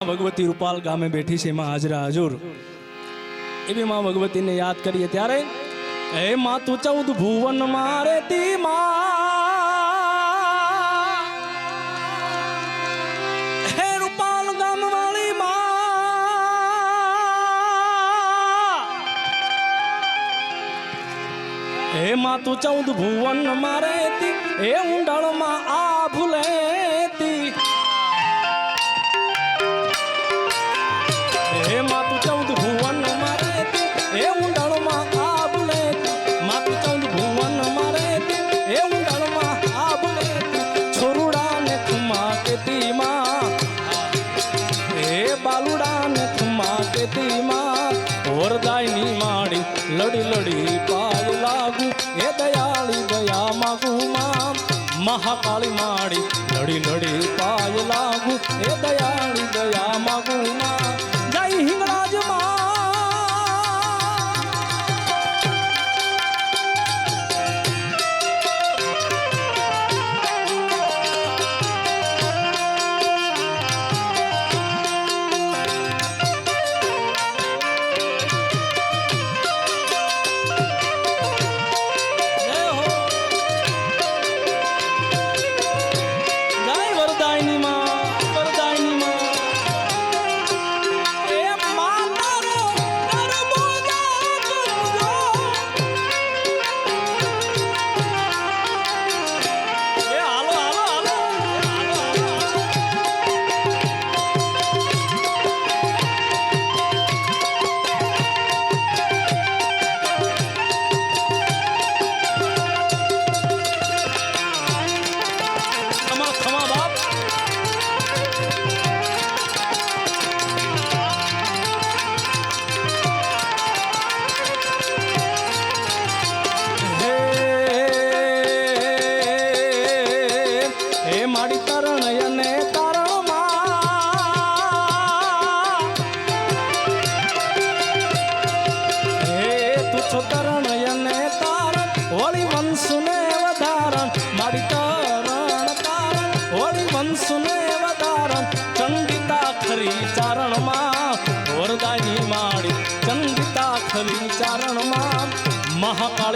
ભગવતી રૂપાલ ગામે બેઠી છે એમાં હાજરા હજુર. એવી માં ભગવતીને યાદ કરીએ ત્યારે, હે માં તું ચૌદ ભુવન મારે તી માં. હે તું ચૌદ ભુવન મારે તી હે માં મહાકાળી માળી લડી લડી પાય લાગુ એ દયાળી દયા માગુ માં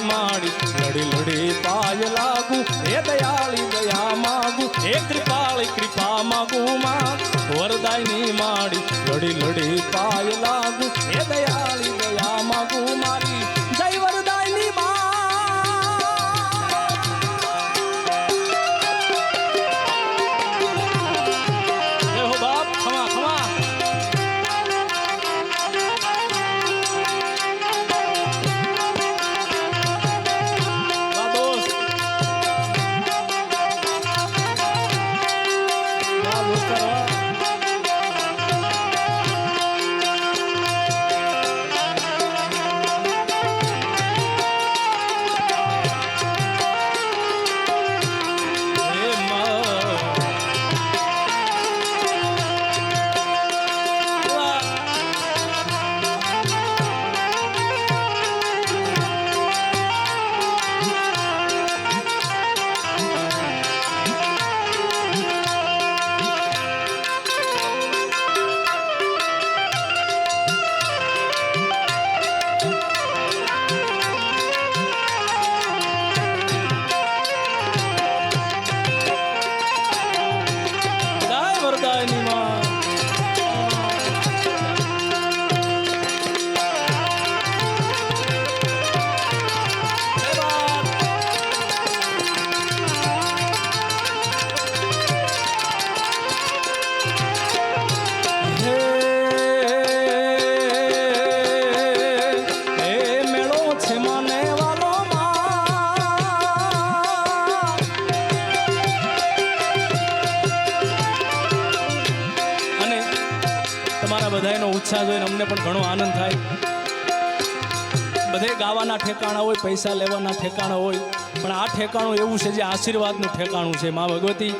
મહાકાળી માડી લડી લડી પાય લાગુ. હે દયાળી, દયા માગુ. હે કૃપાળી, કૃપા માગુ માં વરદાયની માડી લડી લડી પાય લાગુ. હે દયાળી બધાનો ઉત્સાહ જોઈને અમને પણ ઘણો આનંદ થાય. બધે ગાવાના ઠેકાણા હોય, પૈસા લેવાના ઠેકાણા હોય, પણ આ ઠેકાણું એવું છે જે આશીર્વાદનું ઠેકાણું છે. મા ભગવતી,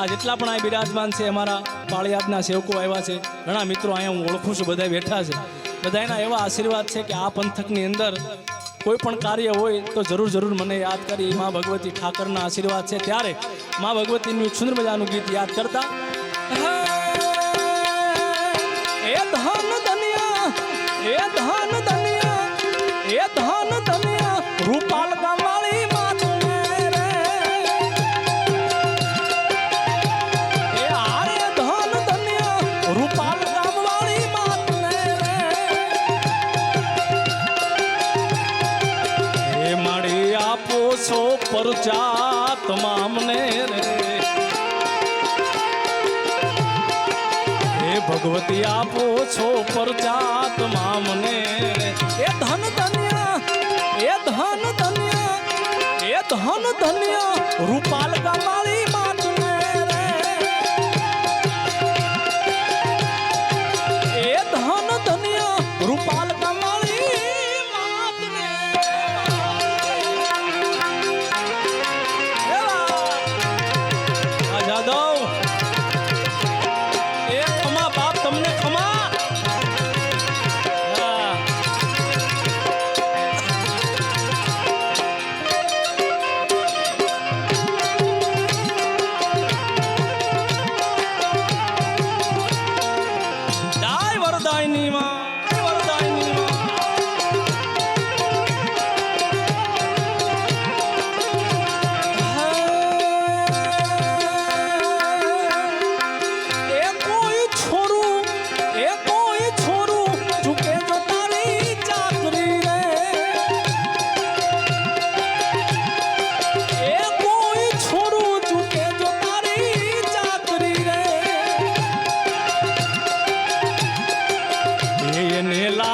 આ જેટલા પણ આ બિરાજમાન છે, અમારા પાળિયાદના સેવકો આવ્યા છે, ઘણા મિત્રો અહીંયા હું ઓળખું છું, બધા બેઠા છે. બધાના એવા આશીર્વાદ છે કે આ પંથકની અંદર કોઈ પણ કાર્ય હોય તો જરૂર જરૂર મને યાદ કરી મા ભગવતી ઠાકરના આશીર્વાદ છે. ત્યારે મા ભગવતીનું સુંદર મજાનું ગીત યાદ કરતા હે ધન ધનિયા એ ધન ધનિયા એ ધન ધનિયા રૂપાલ ગમાળી સો પરચાત મામને રે ભગવતી આપો છો પરજાત મામને એ ધન ધન્યા એ ધન ધન્યા એ ધન ધન્યા રૂપાલ કમાળી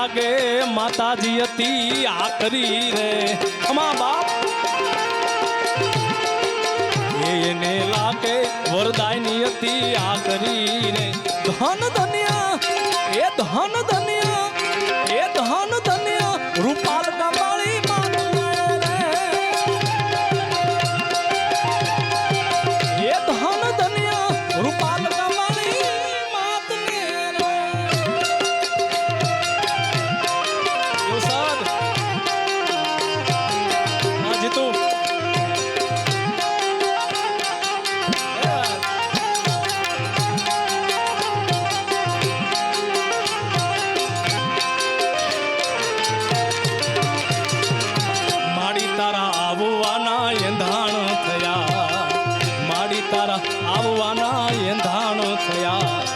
લાગે, માતાજી હતી આકરી રે. અમા બાપ એને લાગે, વરદાયની હતી આ રે. ધન ધન્યા, એ ધન ધન્ય તારા આવવાના એંધાણો થયા.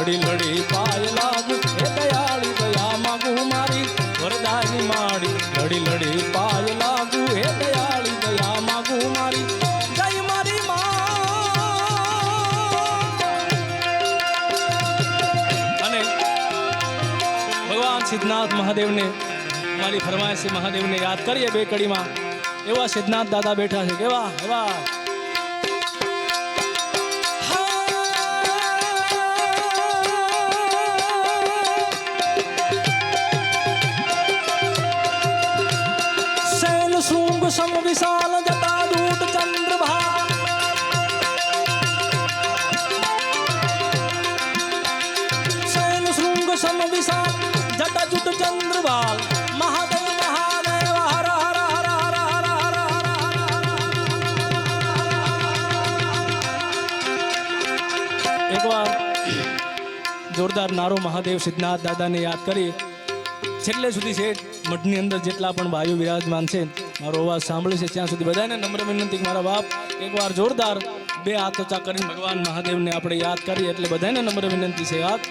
લડી લડી પાય લાગુ, હે દયાળી, દયા માગુ મારી, વરદાની માડી લડી લડી પાય લાગુ, હે દયાળી, દયા માગુ મારી. જય મારી અને ભગવાન સિદ્ધનાથ મહાદેવને, મારી ફરમાઈશી મહાદેવને યાદ કરીએ બે કડીમાં. એવા સિદ્ધનાથ દાદા બેઠા છે કેવા એવા વિશાલ જટા દૂત ચંદ્રભા શૈલ શૃંગ સમ વિશાલ જટા જુટ ચંદ્રભાલ મહાદેવ મહાદેવ હર હર હર હર હર હર હર એકવાર જોરદાર નારો મહાદેવ સિદ્ધનાથ દાદાને યાદ કરી છેલ્લે સુધી છે મઠની અંદર જેટલા પણ ભાઈઓ વિરાજમાન છે મારો અવાજ સાંભળે છે ત્યાં સુધી બધાને નમ્ર વિનંતી મારા બાપ એકવાર જોરદાર બે હાથ ઊંચા કરીને ભગવાન મહાદેવને આપણે યાદ કરીએ એટલે બધાને નમ્ર વિનંતી છે યાદ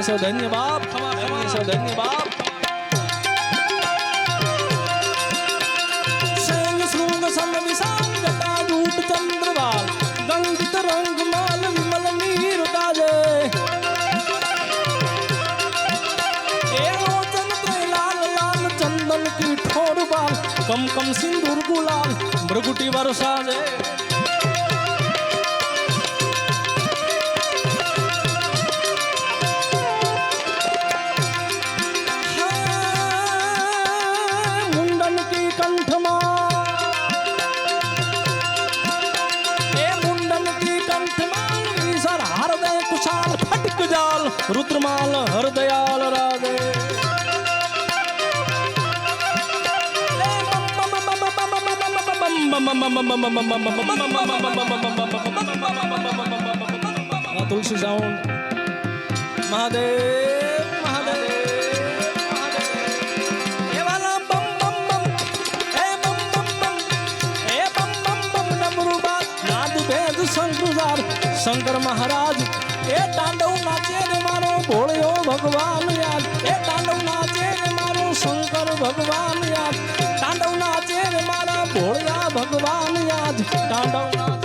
ધન્ય સો ધન્ય બાપ ખમા ધન્ય સો ધન્ય બાપ શૈલ શૃંગ સમ વિશાલ જટા જૂટ ચંદ્રવાલ ગંગિત રંગ માલ વિમલ નીર તાજે એ લોચન ત્રય લાલ લાલ ચંદન બમ રુદ્રમાલ હરદયાલ રાધે તુલસી સાઉન્ડ મહાદેવ શંકર મહારાજ એ તાંડવ નાચે રે મારો ભોળ્યો ભગવાન યાદ એ તાંડવ નાચે રે મારો શંકર ભગવાન યાદ તાંડવ નાચે રે મારા ભોળ્યા ભગવાન યાદ તાંડવ નાચે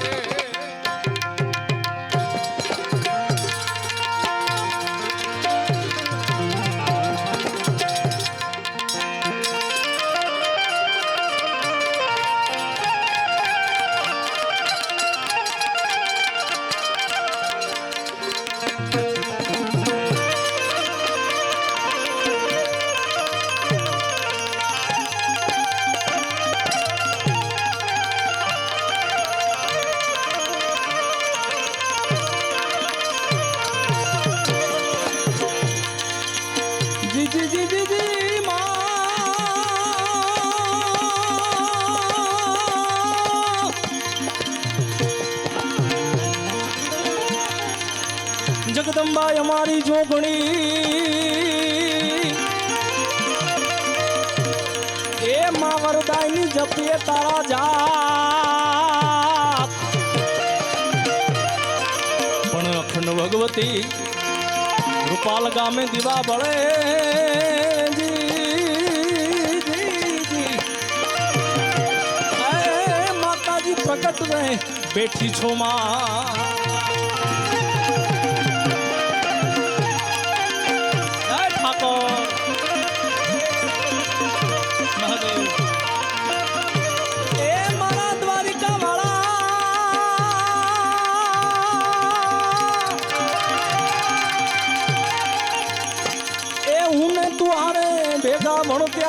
જગદંબાઈ અમારી જોગણી. એ માં વરદાયની જપીએ તારા જા પણ અખંડ ભગવતી રૂપાલ ગામે દીવા બળે પ્રગટ રહે, બેઠી છો માં.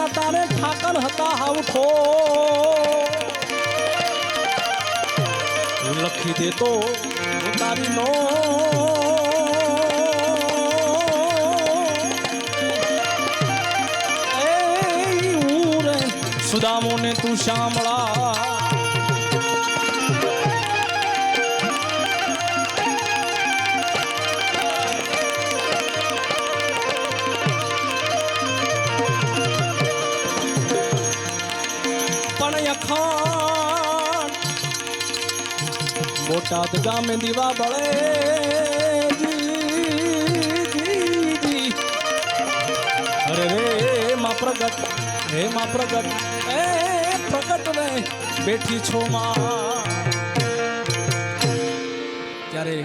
ભણત્યા તારે ઠાકર હતા હાવઠો લખી દેતો તારી નો. એ સુદામો ને તું શામળા અખાણ બોટાદ ગામે દીવા બળે. અરે રે, માં પ્રગટ, હે માં પ્રગટ, એ પ્રગટ ને બેઠી છો માં ત્યારે